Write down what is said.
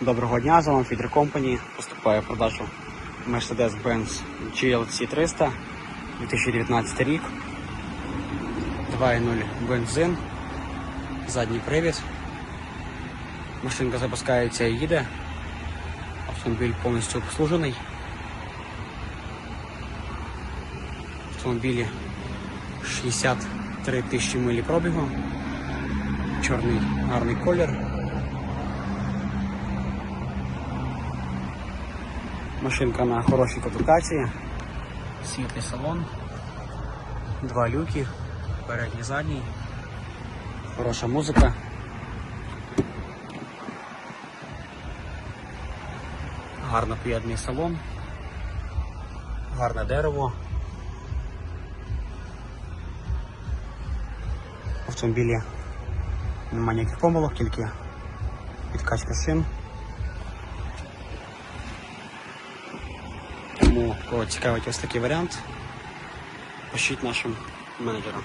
Доброго дня, з вами Фідер Company. Поступає в продажу Mercedes-Benz GLC 300 2019 рік. 2.0 бензин, задній привід. Машинка запускається і їде. Автомобіль повністю обслужений. В автомобілі 63 тисячі милі пробігу. Чорний гарний колір. Машинка на хорошій комплектації. Світлий салон. Два люки. Передній задній. Хороша музика. Гарно поєднаний салон. Гарне дерево. В автомобілі немає ніяких помилок, тільки підкачка шин. Тому кого цікавить ось такий варіант, пишіть нашим менеджерам.